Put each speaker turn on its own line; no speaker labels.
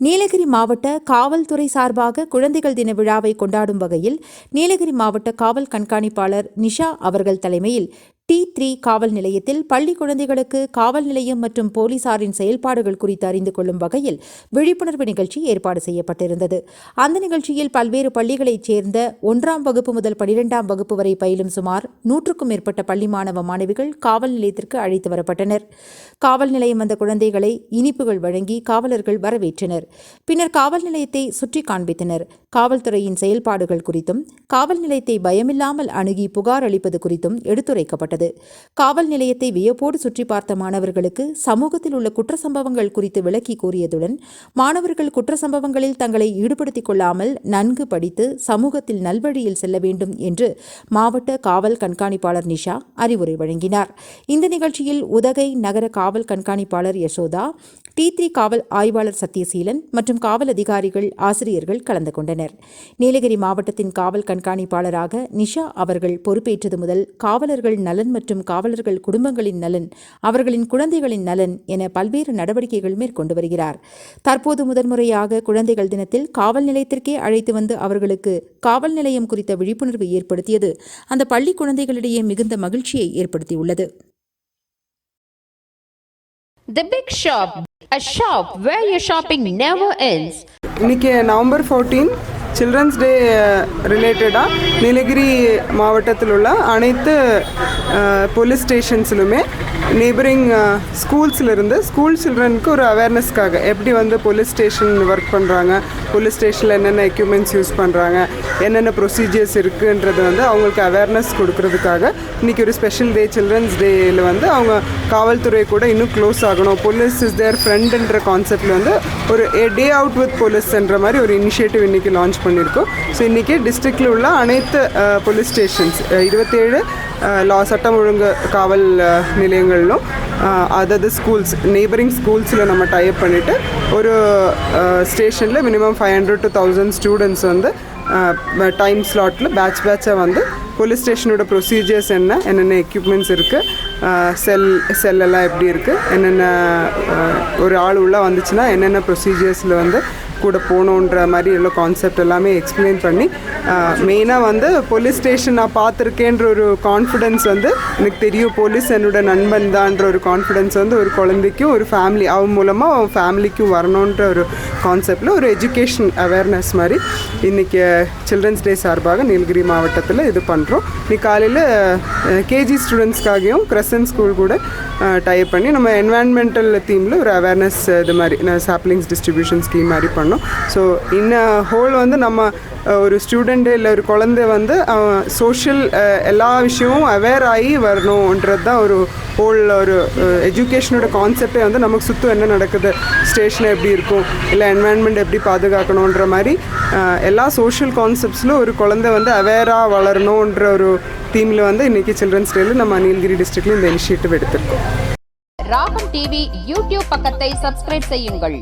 நீலகிரி மாவட்ட காவல்துறை சார்பாக குழந்தைகள் தின விழாவை கொண்டாடும் வகையில் நீலகிரி மாவட்ட காவல் கண்காணிப்பாளர் நிஷா அவர்கள் தலைமையில் டி த்ரீ காவல் நிலையத்தில் பள்ளி குழந்தைகளுக்கு காவல் நிலையம் மற்றும் போலீசாரின் செயல்பாடுகள் குறித்து அறிந்து கொள்ளும் வகையில் விழிப்புணர்வு நிகழ்ச்சி ஏற்பாடு செய்யப்பட்டிருந்தது. அந்த நிகழ்ச்சியில் பல்வேறு பள்ளிகளைச் சேர்ந்த ஒன்றாம் வகுப்பு முதல் பனிரெண்டாம் வகுப்பு வரை பயிலும் சுமார் நூற்றுக்கும் மேற்பட்ட பள்ளி மாணவ மாணவிகள் காவல் நிலையத்திற்கு அழைத்து வரப்பட்டனர். காவல் நிலையம் வந்த குழந்தைகளை இனிப்புகள் வழங்கி காவலர்கள் வரவேற்றனர். பின்னர் காவல் நிலையத்தை சுற்றி காண்பித்தனர். காவல்துறையின் செயல்பாடுகள் குறித்தும் காவல் நிலையத்தை பயமில்லாமல் அணுகி புகார் அளிப்பது குறித்தும் எடுத்துரைக்கப்பட்டது. காவல் நிலையத்தை வியப்போடு சுற்றி பார்த்த மாணவர்களுக்கு சமூகத்தில் உள்ள குற்ற சம்பவங்கள் குறித்து விளக்கி கூறியதுடன் மாணவர்கள் குற்ற சம்பவங்களில் தங்களை ஈடுபடுத்திக் கொள்ளாமல் நன்கு படித்து சமூகத்தில் நல்வழியில் செல்ல வேண்டும் என்று மாவட்ட காவல் கண்காணிப்பாளர் நிஷா அறிவுரை வழங்கினார். இந்த நிகழ்ச்சியில் உதகை நகர காவல் கண்காணிப்பாளர் யசோதா டி த்ரீ காவல் ஆய்வாளர் சத்யசீலன் மற்றும் காவல் அதிகாரிகள் ஆசிரியர்கள் கலந்து கொண்டனர். நீலகிரி மாவட்டத்தின் காவல் கண்காணிப்பாளராக நிஷா அவர்கள் பொறுப்பேற்றது முதல் காவலர்கள் நலன் மற்றும் காவலர்கள் குடும்பங்களின் நலன் அவர்களின் குழந்தைகளின் நலன் என பல்வேறு நடவடிக்கைகள் மேற்கொண்டு வருகிறார். தற்போது முதன்முறையாக குழந்தைகள் தினத்தில் காவல் நிலையத்திற்கே அழைத்து வந்து அவர்களுக்கு காவல் நிலையம் குறித்த விழிப்புணர்வு ஏற்படுத்தியது. அந்த பள்ளி குழந்தைகளிடையே மிகுந்த மகிழ்ச்சியை ஏற்படுத்தியுள்ளது.
The Big Shop, a shop where your shopping never ends.
இன்னைக்கு நவம்பர் ஃபோர்டீன் சில்ட்ரன்ஸ் டே ரிலேட்டடாக நீலகிரி மாவட்டத்தில் உள்ள அனைத்து போலீஸ் ஸ்டேஷன்ஸ்லுமே நெய்பரிங் ஸ்கூல்ஸ்லேருந்து ஸ்கூல் சில்ட்ரனுக்கு ஒரு அவேர்னஸ்க்காக எப்படி வந்து போலீஸ் ஸ்டேஷன் ஒர்க் பண்ணுறாங்க போலீஸ் ஸ்டேஷனில் என்னென்ன எக்யூப்மெண்ட்ஸ் யூஸ் பண்ணுறாங்க என்னென்ன ப்ரொசீஜர்ஸ் இருக்குன்றது வந்து அவங்களுக்கு அவேர்னஸ் கொடுக்கறதுக்காக இன்றைக்கி ஒரு ஸ்பெஷல் டே சில்ட்ரன்ஸ் டேயில் வந்து அவங்க காவல்துறை கூட இன்னும் க்ளோஸ் ஆகணும். போலீஸ் இஸ் தேர் ஃப்ரெண்டுன்ற கான்செப்டில் வந்து ஒரு டே அவுட் வித் போலீஸ்ன்ற மாதிரி ஒரு இனிஷியேட்டிவ் இன்றைக்கி லான்ச் பண்ணியிருக்கோம். ஸோ இன்றைக்கி டிஸ்ட்ரிக்டில் உள்ள அனைத்து போலீஸ் ஸ்டேஷன்ஸ் இருபத்தேழு லா சட்டம் ஒழுங்கு காவல் நிலையங்களிலும் அதது ஸ்கூல்ஸ் நெய்பரிங் ஸ்கூல்ஸில் நம்ம டைப் பண்ணிவிட்டு ஒரு ஸ்டேஷனில் minimum five hundred to thousand students வந்து டைம் ஸ்லாட்டில் பேட்ச் பேட்சாக வந்து போலீஸ் ஸ்டேஷனோட ப்ரொசீஜர்ஸ் என்ன என்னென்ன எக்யூப்மெண்ட்ஸ் இருக்குது செல் செல்லெல்லாம் எப்படி இருக்குது என்னென்ன ஒரு ஆள் உள்ளே வந்துச்சுன்னா என்னென்ன ப்ரொசீஜர்ஸில் வந்து கூட போகணுன்ற மாதிரி உள்ள கான்செப்ட் எல்லாமே எக்ஸ்பிளைன் பண்ணி மெயினாக வந்து போலீஸ் ஸ்டேஷன் நான் பார்த்துருக்கேன்ற ஒரு கான்ஃபிடென்ஸ் வந்து எனக்கு தெரியும். போலீஸ் என்னோட நண்பன் தான்ற ஒரு கான்ஃபிடென்ஸ் வந்து ஒரு குழந்தைக்கும் ஒரு ஃபேமிலி அவன் மூலமாக அவன் ஃபேமிலிக்கும் வரணுன்ற ஒரு கான்செப்டில் ஒரு எஜுகேஷன் அவேர்னஸ் மாதிரி இன்றைக்கி சில்ட்ரன்ஸ் டே சார்பாக நீலகிரி மாவட்டத்தில் இது பண்ணுறோம் இன்னைக்கு காலையில் கேஜி ஸ்டூடெண்ட்ஸ்க்காகவும் கிரசன் ஸ்கூல் கூட டைப் பண்ணி நம்ம என்வாயன்மெண்டல் தீமில் ஒரு அவேர்னஸ் இது மாதிரி சாப்ளிங்ஸ் டிஸ்ட்ரிபியூஷன் ஸ்கீம் மாதிரி பண்ணோம். ஸோ இன்ன ஹோல் வந்து நம்ம ஒரு ஸ்டூடெண்ட்டு இல்லை ஒரு குழந்தை வந்து சோஷியல் எல்லா விஷயமும் அவேர் ஆகி வரணுன்றது தான் ஒரு ஹோல் ஒரு எஜுகேஷனோட கான்செப்டே வந்து நமக்கு சுற்றும் என்ன நடக்குது ஸ்டேஷன் எப்படி இருக்கும் இல்லை என்வாயன்மெண்ட் எப்படி பாதுகாக்கணுன்ற மாதிரி எல்லா சோஷியல் கான்செப்ட்ஸில் ஒரு குழந்தை வந்து அவேராக வளரணுன்ற ஒரு தீமில் வந்து இன்றைக்கி சில்ட்ரன்ஸ் டேயில் நம்ம நீலகிரி டிஸ்ட்ரிக்டில் இந்த இனிஷியேட்டிவ் எடுத்திருக்கோம்.
ராகம் டிவி யூடியூப் பக்கத்தை சப்ஸ்கிரைப் செய்யுங்கள்.